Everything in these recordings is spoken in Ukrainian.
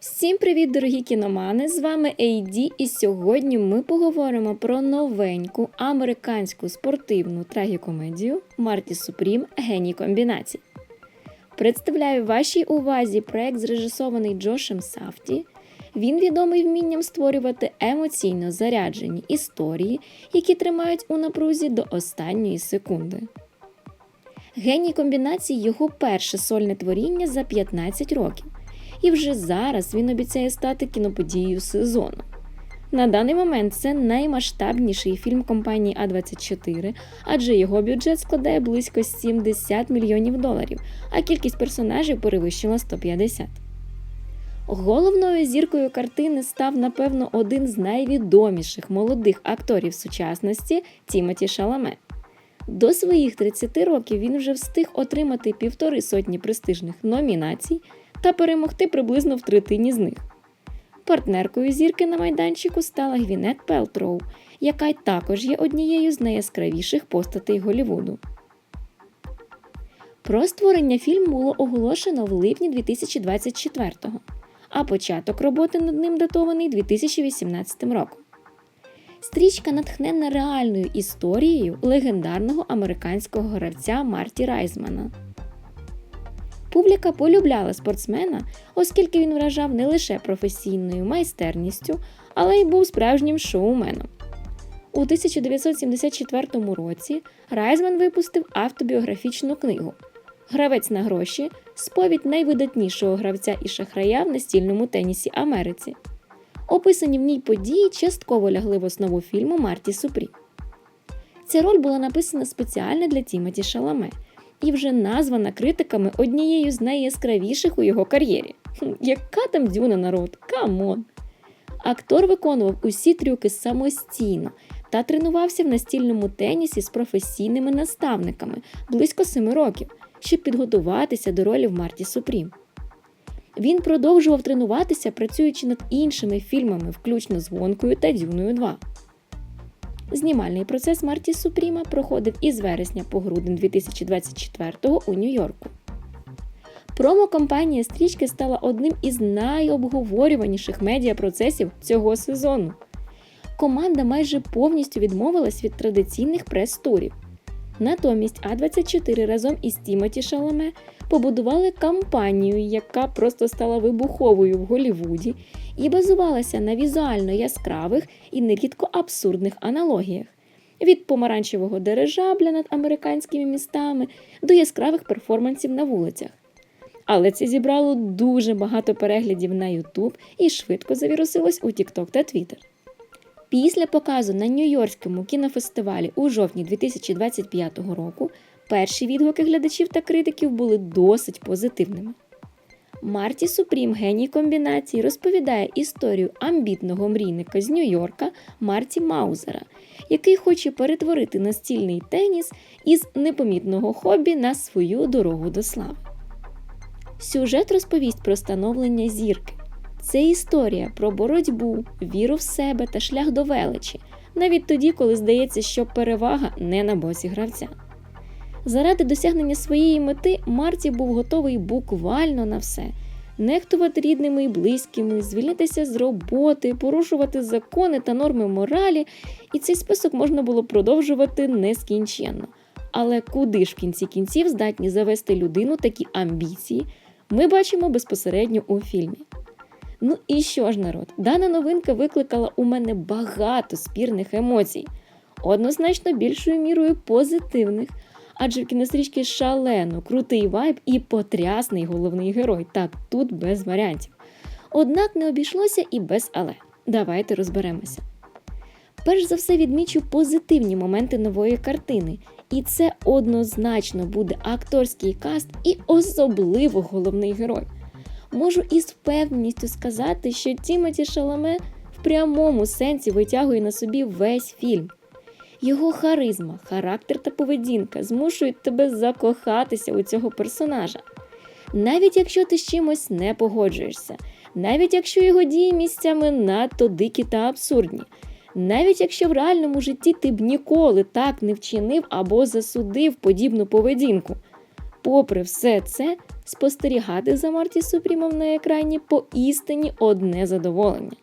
Всім привіт, дорогі кіномани! З вами AD, і сьогодні ми поговоримо про новеньку американську спортивну трагікомедію Марті Супрім Геній комбінацій. Представляю вашій увазі проект, зрежисований Джошем Сафті. Він відомий вмінням створювати емоційно заряджені історії, які тримають у напрузі до останньої секунди. Геній комбінацій його перше сольне творіння за 15 років і вже зараз він обіцяє стати кіноподією сезону. На даний момент це наймасштабніший фільм компанії А24, адже його бюджет складає близько 70 мільйонів доларів, а кількість персонажів перевищила 150. Головною зіркою картини став, напевно, один з найвідоміших молодих акторів сучасності Тімоті Шаламе. До своїх 30 років він вже встиг отримати півтори сотні престижних номінацій та перемогти приблизно в третині з них. Партнеркою зірки на майданчику стала Гвінет Пелтроу, яка також є однією з найяскравіших постатей Голлівуду. Про створення фільму було оголошено в липні 2024-го, а початок роботи над ним датований 2018 роком. Стрічка натхнена реальною історією легендарного американського гравця Марті Райзмана. Публіка полюбляла спортсмена, оскільки він вражав не лише професійною майстерністю, але й був справжнім шоуменом. У 1974 році Райзман випустив автобіографічну книгу Гравець на гроші сповідь найвидатнішого гравця і шахрая в настільному тенісі Америці. Описані в ній події частково лягли в основу фільму Марті Супрі. Ця роль була написана спеціально для Тімоті Шаламе і вже названа критиками однією з найяскравіших у його кар'єрі. Яка там дюна народ? Камон! Актор виконував усі трюки самостійно та тренувався в настільному тенісі з професійними наставниками близько семи років, щоб підготуватися до ролі в Марті Супрім. Він продовжував тренуватися, працюючи над іншими фільмами, включно з гонкою та Дюною 2. Знімальний процес Марті Супріма проходив із вересня по грудень 2024-го у Нью-Йорку. Промо-компанія стрічки стала одним із найобговорюваніших медіапроцесів цього сезону. Команда майже повністю відмовилась від традиційних прес-турів. Натомість А24 разом із Тімоті Шаламе побудували кампанію, яка просто стала вибуховою в Голлівуді і базувалася на візуально яскравих і нерідко абсурдних аналогіях. Від помаранчевого дирижабля над американськими містами до яскравих перформансів на вулицях. Але це зібрало дуже багато переглядів на YouTube і швидко завірусилось у TikTok та Twitter. Після показу на Нью-Йоркському кінофестивалі у жовтні 2025 року перші відгуки глядачів та критиків були досить позитивними. Марті Супрім геній комбінації розповідає історію амбітного мрійника з Нью-Йорка Марті Маузера, який хоче перетворити настільний теніс із непомітного хобі на свою дорогу до слави. Сюжет розповість про становлення зірки. Це історія про боротьбу, віру в себе та шлях до величі, навіть тоді, коли здається, що перевага не на боці гравця. Заради досягнення своєї мети Марті був готовий буквально на все: нехтувати рідними і близькими, звільнитися з роботи, порушувати закони та норми моралі, і цей список можна було продовжувати нескінченно. Але куди ж в кінці кінців здатні завести людину такі амбіції, ми бачимо безпосередньо у фільмі. Ну і що ж, народ, дана новинка викликала у мене багато спірних емоцій, однозначно більшою мірою позитивних, адже в кінострічки шалено, крутий вайб і потрясний головний герой. Так, тут без варіантів. Однак не обійшлося і без але. Давайте розберемося. Перш за все відмічу позитивні моменти нової картини, і це однозначно буде акторський каст і особливо головний герой можу із впевненістю сказати, що Тімоті Шаламе в прямому сенсі витягує на собі весь фільм. Його харизма, характер та поведінка змушують тебе закохатися у цього персонажа. Навіть якщо ти з чимось не погоджуєшся, навіть якщо його дії місцями надто дикі та абсурдні, навіть якщо в реальному житті ти б ніколи так не вчинив або засудив подібну поведінку, Попри все це, спостерігати за Марті Супрімом на екрані поістині одне задоволення.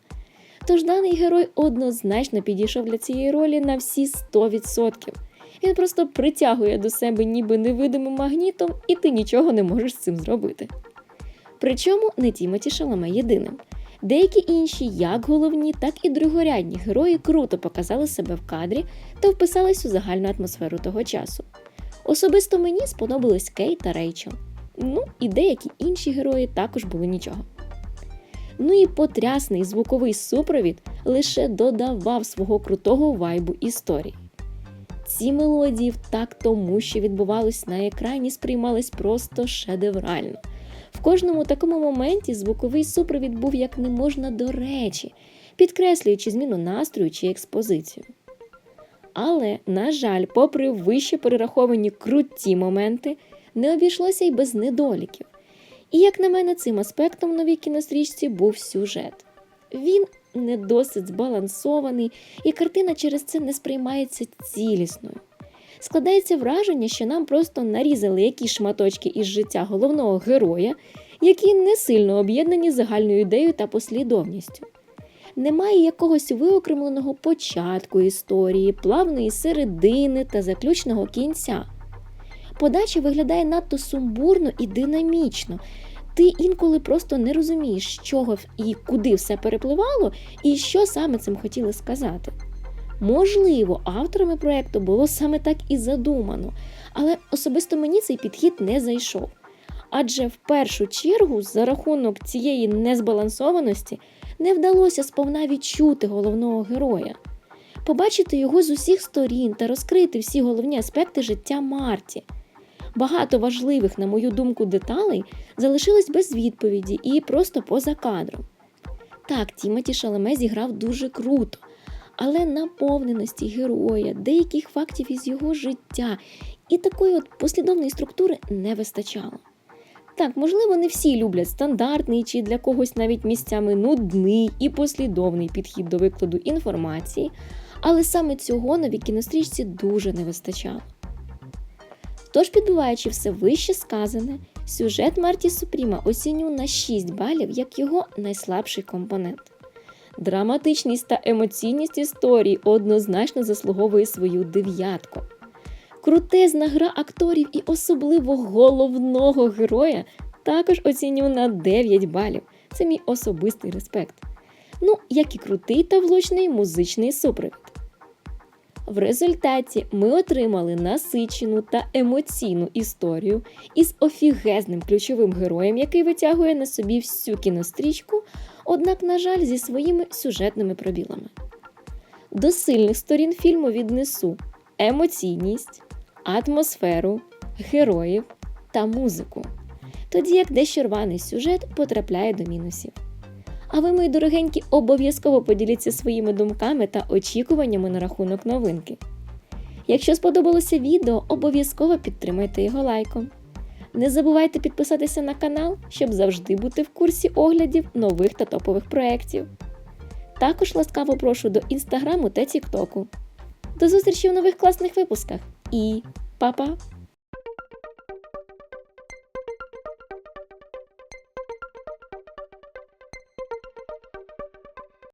Тож даний герой однозначно підійшов для цієї ролі на всі 100%. Він просто притягує до себе ніби невидимим магнітом, і ти нічого не можеш з цим зробити. Причому не Тімоті Шаламе єдиним. Деякі інші, як головні, так і другорядні герої круто показали себе в кадрі та вписались у загальну атмосферу того часу. Особисто мені сподобались Кей та Рейчел. Ну і деякі інші герої також були нічого. Ну і потрясний звуковий супровід лише додавав свого крутого вайбу історії. Ці мелодії в так тому, що відбувалось на екрані, сприймались просто шедеврально. В кожному такому моменті звуковий супровід був як не можна до речі, підкреслюючи зміну настрою чи експозицію. Але, на жаль, попри вище перераховані круті моменти, не обійшлося й без недоліків. І, як на мене, цим аспектом в новій кінострічці був сюжет. Він не досить збалансований, і картина через це не сприймається цілісною. Складається враження, що нам просто нарізали якісь шматочки із життя головного героя, які не сильно об'єднані загальною ідеєю та послідовністю. Немає якогось виокремленого початку історії, плавної середини та заключного кінця. Подача виглядає надто сумбурно і динамічно. Ти інколи просто не розумієш, з чого і куди все перепливало, і що саме цим хотіли сказати. Можливо, авторами проєкту було саме так і задумано, але особисто мені цей підхід не зайшов. Адже в першу чергу, за рахунок цієї незбалансованості, не вдалося сповна відчути головного героя, побачити його з усіх сторін та розкрити всі головні аспекти життя Марті. Багато важливих, на мою думку, деталей залишились без відповіді і просто поза кадром. Так, Тімоті Шаламе зіграв дуже круто, але наповненості героя, деяких фактів із його життя і такої от послідовної структури не вистачало. Так, можливо, не всі люблять стандартний чи для когось навіть місцями нудний і послідовний підхід до викладу інформації, але саме цього новій кінострічці дуже не вистачало. Тож, підбиваючи все вище сказане, сюжет Марті Супріма оціню на 6 балів як його найслабший компонент. Драматичність та емоційність історії однозначно заслуговує свою дев'ятку. Крутезна гра акторів і особливо головного героя також оціню на 9 балів. Це мій особистий респект. Ну, як і крутий та влучний музичний супровід. В результаті ми отримали насичену та емоційну історію із офігезним ключовим героєм, який витягує на собі всю кінострічку, однак, на жаль, зі своїми сюжетними пробілами. До сильних сторін фільму віднесу емоційність, атмосферу, героїв та музику. Тоді як дещо рваний сюжет потрапляє до мінусів. А ви, мої дорогенькі, обов'язково поділіться своїми думками та очікуваннями на рахунок новинки. Якщо сподобалося відео, обов'язково підтримайте його лайком. Не забувайте підписатися на канал, щоб завжди бути в курсі оглядів нових та топових проєктів. Також ласкаво прошу до інстаграму та тіктоку. До зустрічі в нових класних випусках і па-па!